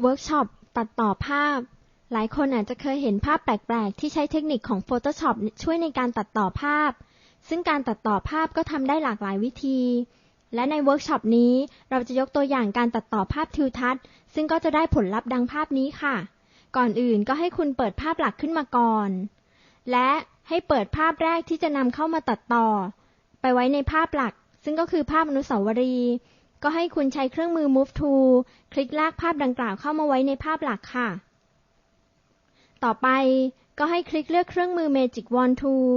เวิร์กช็อปตัดต่อภาพ หลายคนอาจจะเคยเห็นภาพแปลก ๆ ที่ใช้เทคนิคของ Photoshop ช่วยในการตัดต่อภาพ ซึ่งการตัดต่อภาพก็ทำได้หลากหลายวิธี และในเวิร์กช็อปนี้เราจะยกตัวอย่างการตัดต่อภาพทิวทัศน์ ซึ่งก็จะได้ผลลัพธ์ดังภาพนี้ค่ะ ก่อนอื่นก็ให้คุณเปิดภาพหลักขึ้นมาก่อน และให้เปิดภาพแรกที่จะนำเข้ามาตัดต่อ ไปไว้ในภาพหลัก ซึ่งก็คือภาพอนุสาวรีย์ ก็ให้คุณใช้เครื่องมือ Move Tool คลิกลากภาพดังกล่าวเข้ามาไว้ในภาพหลักค่ะ ต่อไปก็ให้คลิกเลือกเครื่องมือ Magic Wand Tool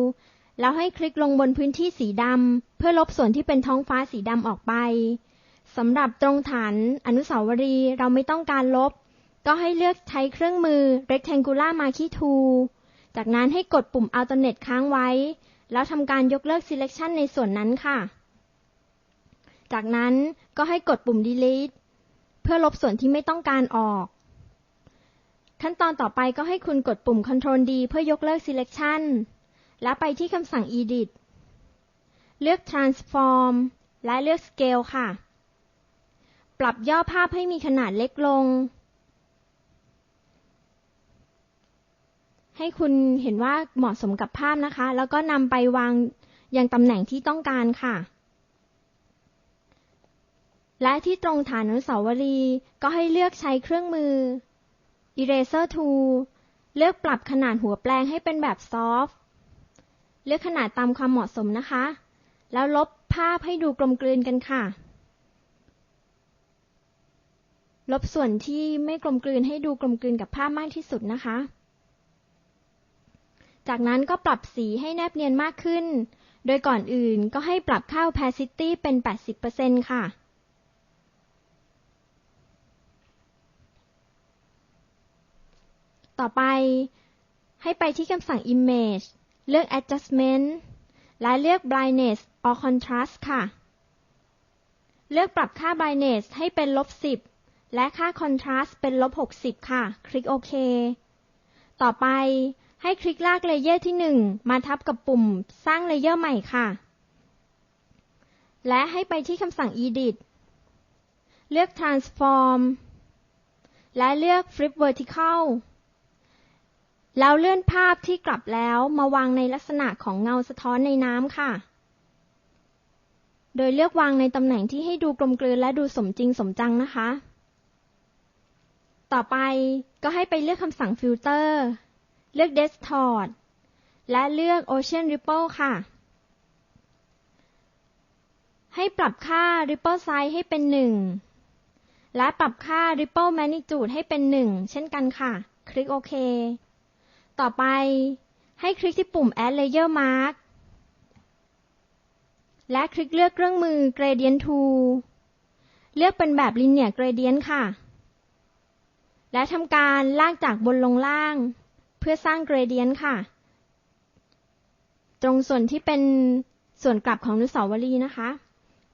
แล้วให้คลิกลงบนพื้นที่สีดำเพื่อลบส่วนที่เป็นท้องฟ้าสีดำออกไปสำหรับตรงฐานอนุสาวรีย์เราไม่ต้องการลบ ก็ให้เลือกใช้เครื่องมือ Rectangular Marquee Tool จากนั้นให้กดปุ่ม Alternate ค้างไว้ แล้วทำการยกเลิก Selection ในส่วนนั้นค่ะ จากนั้นก็ให้กดปุ่ม delete เพื่อลบส่วนที่ไม่ต้องการออก ขั้นตอนต่อไปก็ให้คุณกดปุ่ม Ctrl D เพื่อยกเลิก selection แล้วไปที่คำสั่ง edit เลือก transform และเลือก scale ค่ะ ปรับย่อภาพให้มีขนาดเล็กลง ให้คุณเห็นว่าเหมาะสมกับภาพนะคะ แล้วก็นำไปวางยังตำแหน่งที่ต้องการค่ะ และที่ตรงฐานอนุสาวรีย์ก็ให้เลือกใช้เครื่องมือ Eraser Tool เลือกปรับขนาดหัวแปลงให้เป็นแบบซอฟต์ เลือกขนาดตามความเหมาะสมนะคะ แล้วลบภาพให้ดูกลมกลืนกันค่ะ ลบส่วนที่ไม่กลมกลืนให้ดูกลมกลืนกับภาพมากที่สุดนะคะ จากนั้นก็ปรับสีให้แนบเนียนมากขึ้น โดยก่อนอื่นก็ให้ปรับค่า opacity เป็น 80%ค่ะ ต่อไป ให้ไปที่คำสั่ง Image เลือก Adjustment และเลือก Brightness or Contrast ค่ะ เลือกปรับค่า Brightness ให้เป็นลบ10 และค่า Contrast เป็นลบ60 ค่ะ คลิกโอเค ต่อไปให้คลิกลากเลเยอร์ที่ 1 มาทับกับปุ่มสร้างเลเยอร์ใหม่ค่ะ และให้ไปที่คำสั่ง Edit เลือก Transform และเลือก Flip Vertical แล้วเลื่อนภาพที่กลับแล้วมาวางในลักษณะของเงาสะท้อนในน้ำค่ะ โดยเลือกวางในตำแหน่งที่ให้ดูกลมกลืนและดูสมจริงสมจังนะคะ ต่อไปก็ให้ไปเลือกคำสั่งฟิลเตอร์ เลือก Distort และเลือก Ocean Ripple ค่ะ ให้ปรับค่า Ripple Size ให้เป็น 1 และปรับค่า Ripple Magnitude ให้เป็น 1 เช่นกันค่ะ คลิกโอเค ต่อไป ให้คลิกที่ปุ่ม Add Layer Mark และคลิกเลือกเครื่องมือ Gradient Tool เลือกเป็นแบบ Linear Gradient ค่ะ และทำการลากจากบนลงล่าง เพื่อสร้าง Gradient ค่ะ ตรงส่วนที่เป็นส่วนกลับของนุสาวรีนะคะ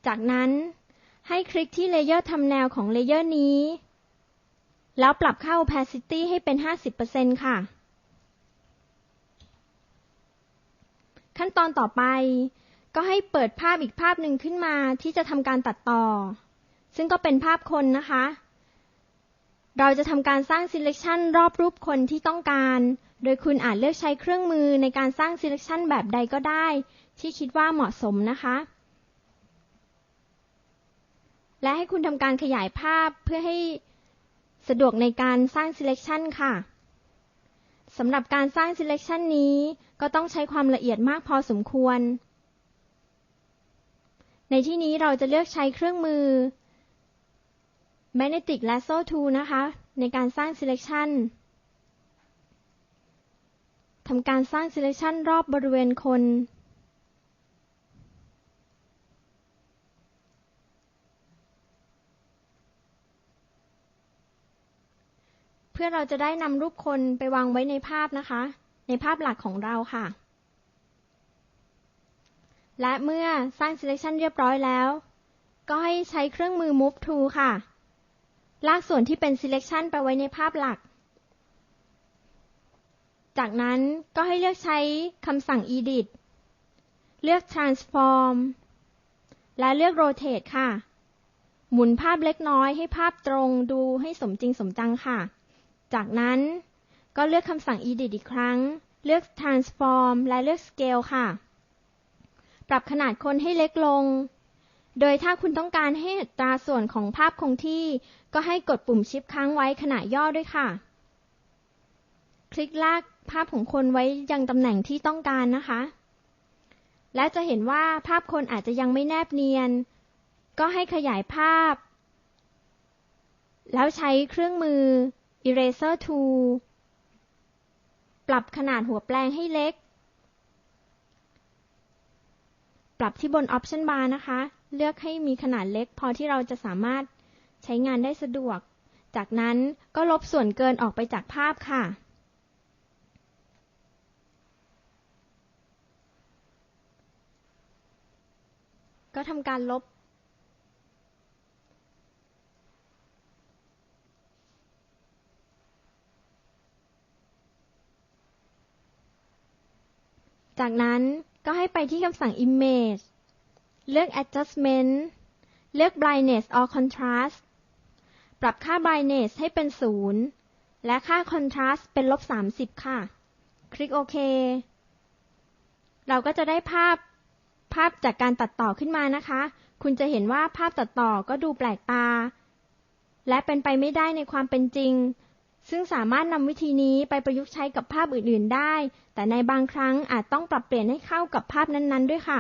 จากนั้นให้คลิกที่เลเยอร์ทำแนวของเลเยอร์นี้ แล้วปรับค่า opacity ให้เป็น 50%ค่ะ ขั้นตอนต่อไป ก็ให้เปิดภาพอีกภาพหนึ่งขึ้นมาที่จะทำการตัดต่อ ซึ่งก็เป็นภาพคนนะคะ เราจะทำการสร้าง selection รอบรูปคนที่ต้องการ โดยคุณอาจเลือกใช้เครื่องมือในการสร้าง selection แบบใดก็ได้ ที่คิดว่าเหมาะสมนะคะ และให้คุณทำการขยายภาพเพื่อให้สะดวกในการสร้าง selection ค่ะ สำหรับการสร้าง selection นี้ก็ต้องใช้ความละเอียดมากพอสมควร ในที่นี้เราจะเลือกใช้เครื่องมือ magnetic lasso tool นะคะ ในการสร้าง selection ทำการสร้าง selection รอบบริเวณคน เพื่อเราจะได้นำรูปคนไปวางไว้ในภาพนะคะ ในภาพหลักของเราค่ะ และเมื่อสร้าง selection เรียบร้อยแล้ว ก็ให้ใช้เครื่องมือ move to ค่ะ ลากส่วนที่เป็น selection ไปไว้ในภาพหลัก จากนั้นก็ให้เลือกใช้คำสั่ง edit เลือก transform และเลือก rotate ค่ะหหมุนภาพเล็กน้อยให้ภาพตรงดูให้สมจริงสมจังค่ะ จากนั้นก็เลือกคำสั่ง edit อีกครั้ง เลือก transform และเลือก scale ค่ะ ปรับขนาดคนให้เล็กลง โดยถ้าคุณต้องการให้ตราส่วนของภาพคงที่ ก็ให้กดปุ่มชิปค้างไว้ขณะย่อด้วยค่ะ คลิกลากภาพของคนไว้ยังตำแหน่งที่ต้องการนะคะ และจะเห็นว่าภาพคนอาจจะยังไม่แนบเนียน ก็ให้ขยายภาพ แล้วใช้เครื่องมือ eraser tool ปรับขนาดหัวแปลงให้เล็ก ปรับที่บน Option Bar นะคะ เลือกให้มีขนาดเล็ก พอที่เราจะสามารถใช้งานได้สะดวก จากนั้นก็ลบส่วนเกินออกไปจากภาพค่ะก็ทำการลบ จากนั้นก็ให้ไปที่คำสั่ง Image เลือก Adjustment เลือก Brightness or Contrast ปรับค่า Brightness ให้เป็น 0 และค่า Contrast เป็นลบ 30 ค่ะ คลิกโอเค เราก็จะได้ภาพภาพจากการตัดต่อขึ้นมานะคะ คุณจะเห็นว่าภาพตัดต่อก็ดูแปลกตา และเป็นไปไม่ได้ในความเป็นจริง ซึ่งสามารถนำวิธีนี้ไปประยุกต์ใช้กับภาพอื่น ๆ ได้ แต่ในบางครั้งอาจต้องปรับเปลี่ยนให้เข้ากับภาพนั้น ๆ ด้วยค่ะ